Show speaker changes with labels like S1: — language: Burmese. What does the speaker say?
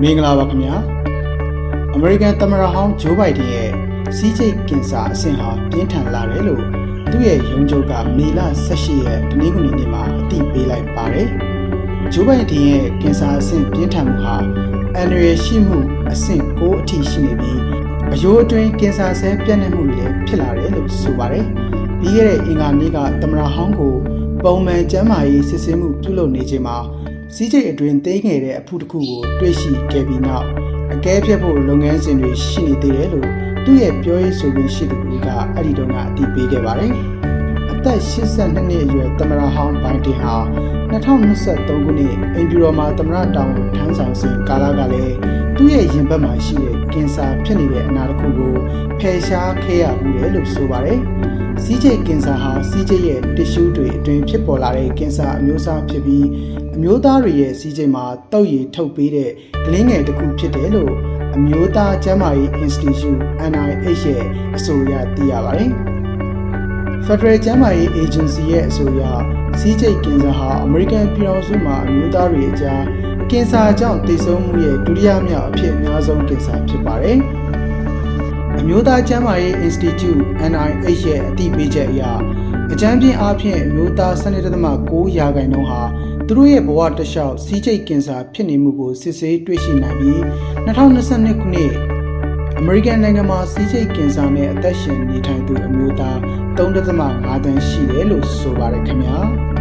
S1: မင်္ဂလာပါခင်ဗျာအမေရိကန်သမ္မတဟောင်းဂျိုးဘိုင်ဒန်ရဲ့စီးကျိတ်ကင်ဆာအဆင့်ဟာပြင်းထန်လာတယ်လို့သူ့ရဲ့ရုံးချုပ်ကမေလ18ရက်တနင်္ဂနွေနေ့မှာအသိပေးလိုက်ပါတယ် ဂျိုးဘိုင်ဒန်ရဲ့ကင်ဆာအဆင့်ပြင်းထန်မှုဟာအန်ရယ်ရှိမှုအဆင့်6အထိရှိနေပြီးအယိုးအတွင်းကင်ဆာဆဲပြန့်နှံ့မှုတွေလည်းဖြစ်လာတယ်လို့ဆိုပါတယ်ပြီးခဲ့တဲ့အင်္ဂါနေ့ကသမ္မတဟောင်းကိုပုံမှန်ကျန်းမာရေးစစ်ဆေးမှုပြုလုပ်နေချိန်မှာစီးကျိတ်အတွင်းသိမ်းငယ်တဲ့အဖုတစ်ခုကိုတွေ့ရှိခဲ့ပြီးနောက်အကဲဖြတ်ဖို့လုပ်ငန်းစဉ်တွေရှိနေသေးတယ်လို့သူ့ရဲ့ပြောရေးဆိုခွင့်ရှိသူကအဲ့ဒီတုန်းကအတည်ပြုခဲ့ပါတယ်။အ သက်82နှစ်အရွယ်သမ္မတဟောင်းဘိုင်ဒန်ဟာ2023ခုနှစ်အိမ်ဖြူတော်မှာသမ္မတတောင်ကိုထမ်းဆောင်စဉ်ကာလကလည်းသူ့ရဲ့ရင်ဘတ်မှာရှိတဲ့ကင်ဆာဖြစ်နေတဲ့အနာတစ်ခုကိုဖယ်ရှားခဲ့ရမှုတယ်လို့ဆိုပါတယ်။စီးကျိတ်ကင်ဆာဟာစီးကျိတ်ရဲ့တစ်ရှူးတွေအတွင်းဖြစ်ပေါ်လာတဲ့ကင်ဆာအမျိုးအစားဖြစ်ပြီးအမျိုးသားတွေရဲ့စီးကျိတ်မှာတောက်ရည်ထုတ်ပေးတဲ့ကလင်းငယ်တစ်ခုဖြစ်တယ်လို့အမျိုးသားကျန်းမာရေး Institute NIH ရဲ့အဆိုအရသိရပါတယ်။ Federal ကျန်းမာရေး Agency ရဲ့အဆိုအရစီးကျိတ်ကင်ဆာဟာ American ပြည်ထောင်စုမှာအမျိုးသားတွေအကြားကင်ဆာကြောင့်သေဆုံးမှုရဲ့ဒုတိယမြောက်အဖြစ်အများဆုံးကင်ဆာဖြစ်ပါတယ်။အမျိုးသားကျန်းမာရေး Institute NIH ရဲ့အသိပေးချက်အရအကြမ်းဖျင်းအားဖြင့်အမျိုးသား12.6ရာခိုင်နှုန်းဟာသူတို့ရဲ့ဘဝတစ်လျှောက်စီးကျိတ်ကင်ဆာဖြစ်နေမှုကိုစစ်ဆေးတွေ့ရှိနိုင်ပြီး2022ခုနှစ် အမေရိကန်နိုင်ငံမှာစီးကျိတ်ကင်ဆာနဲ့အသက်ရှင်နေထိုင်သူအမျိုးသား3.5တန်းရှိတယ်လို့ဆိုပါတယ်ခင်ဗျာ။